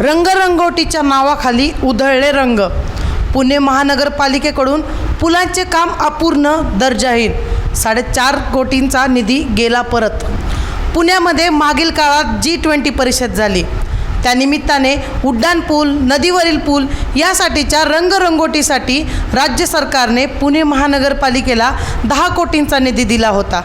रंगरंगोटीच्या नावाखाली उधळले रंग. पुणे महानगरपालिकेकडून पुलांचे काम अपूर्ण दर्जाहीन. साडेचार कोटींचा निधी गेला परत. पुण्यामध्ये मागील काळात जी ट्वेंटी परिषद झाली. त्यानिमित्ताने उड्डाण पूल नदीवरील पूल यासाठीच्या रंगरंगोटीसाठी राज्य सरकारने पुणे महानगरपालिकेला दहा कोटींचा निधी दिला होता.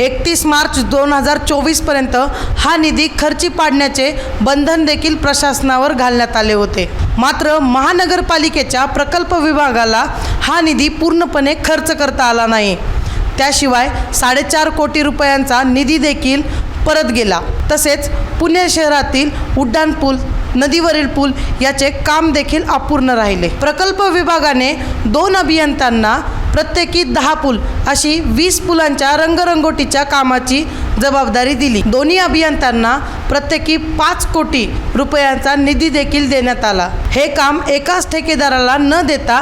एकतीस मार्च दोन हजार चोवीसपर्यंत हा निधी खर्ची पाडण्याचे बंधन देखील प्रशासनावर घालण्यात आले होते. मात्र महानगरपालिकेच्या प्रकल्प विभागाला हा निधी पूर्णपणे खर्च करता आला नाही. त्याशिवाय साडेचार कोटी रुपयांचा निधी देखील परत गेला. तसेच पुणे शहरातील उड्डाणपूल नदीवरील पूल याचे काम देखील अपूर्ण राहिले. प्रकल्प विभागाने दोन अभियंत्यांना प्रत्येकी दहा पूल अशी वीस पुलांच्या रंगरंगोटीच्या कामाची जबाबदारी दिली. दोन्ही अभियंत्यांना प्रत्येकी पाच कोटी रुपयांचा निधी देखील देण्यात आला. हे काम एकाच ठेकेदाराला न देता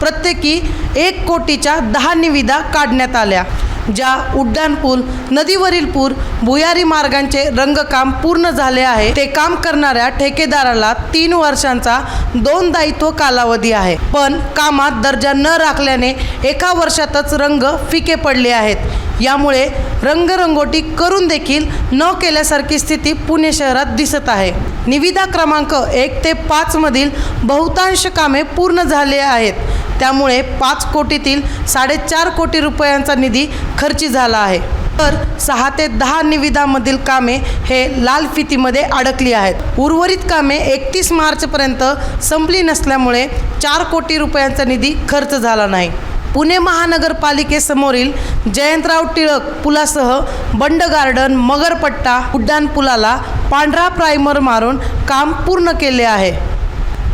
प्रत्येकी एक कोटीच्या दहा निविदा काढण्यात आल्या. ज्या उड्डाणपूल नदीवरील पूल भुयारी मार्गांचे रंगकाम पूर्ण झाले आहे ते काम करणाऱ्या ठेकेदाराला तीन वर्षांचा दोन दायित्व कालावधी आहे. पण कामात दर्जा न राखल्याने एका वर्षातच रंग फिके पडले आहेत. यामुळे रंगरंगोटी करून देखील न केल्यासारखी स्थिती पुणे शहरात दिसत आहे. निविदा क्रमांक एक ते पाचमधील बहुतांश कामे पूर्ण झाले आहेत. त्यामुळे पाच कोटीतील साडेचार कोटी रुपयांचा निधी खर्ची झाला आहे. तर सहा ते दहा निविदामधील कामे हे लाल फितीमध्ये अडकली आहेत. उर्वरित कामे एकतीस मार्चपर्यंत संपली नसल्यामुळे चार कोटी रुपयांचा निधी खर्च झाला नाही. पुणे महानगरपालिकेसमोरील जयंतराव टिळक पुलासह बंड गार्डन मगरपट्टा उड्डाणपुलाला पांढरा प्रायमर मारून काम पूर्ण केले आहे.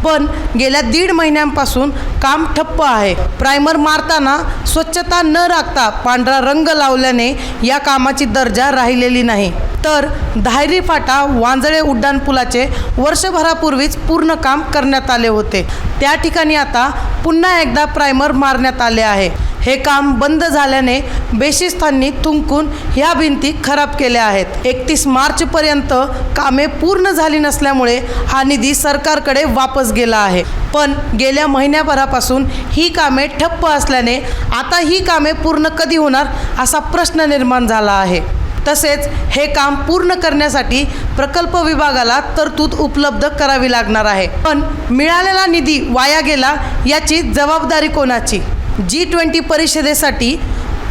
पण गेल्या दीड महिन्यांपासून काम ठप्प आहे. प्रायमर मारताना स्वच्छता न राखता पांढरा रंग लावल्याने या कामाची दर्जा राहिलेली नाही. तर धायरी फाटा वांजळे उड्डाणपुलाचे वर्षभरापूर्वीच पूर्ण काम करण्यात आले होते. त्या ठिकाणी आता पुन्हा एकदा प्रायमर मारण्यात आले आहे. हे काम बंद झाल्याने बेशिस्तांनी थुंकून ह्या भिंती खराब केल्या आहेत. एकतीस मार्चपर्यंत कामे पूर्ण झाली नसल्यामुळे हा निधी सरकारकडे वापस गेला आहे. पण गेल्या महिन्याभरापासून ही कामे ठप्प असल्याने आता ही कामे पूर्ण कधी होणार असा प्रश्न निर्माण झाला आहे. तसेच हे काम पूर्ण करण्यासाठी प्रकल्प विभागाला तरतूद उपलब्ध करावी लागणार आहे. पण मिळालेला निधी वाया गेला याची जबाबदारी कोणाची? जी ट्वेंटी परिषदेसाठी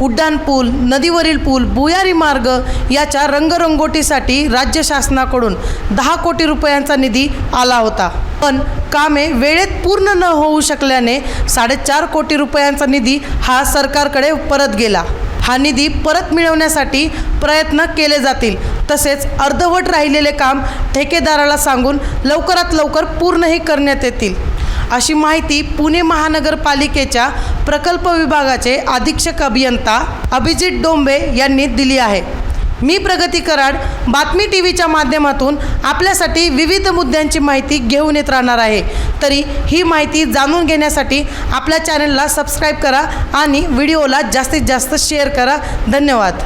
उड्डाण पूल नदीवरील पूल भुयारी मार्ग याच्या रंगरंगोटीसाठी राज्य शासनाकडून दहा कोटी रुपयांचा निधी आला होता. पण कामे वेळेत पूर्ण न होऊ शकल्याने साडेचार कोटी रुपयांचा निधी हा सरकारकडे परत गेला. हा निधी परत मिळवण्यासाठी प्रयत्न केले जातील. तसेच अर्धवट राहिलेले काम ठेकेदाराला सांगून लवकरात लवकर पूर्णही करण्यात येतील. अशी माहिती पुणे महानगरपालिकेच्या प्रकल्प विभागाचे अधीक्षक अभियंता अभिजित डोंबे यांनी दिली आहे. मी प्रगती कराड बातमी टी व्हीच्या माध्यमातून आपल्यासाठी विविध मुद्द्यांची माहिती घेऊन येत राहणार आहे. तरी ही माहिती जाणून घेण्यासाठी आपल्या चॅनलला सबस्क्राईब करा आणि व्हिडिओला जास्तीत जास्त शेअर करा. धन्यवाद.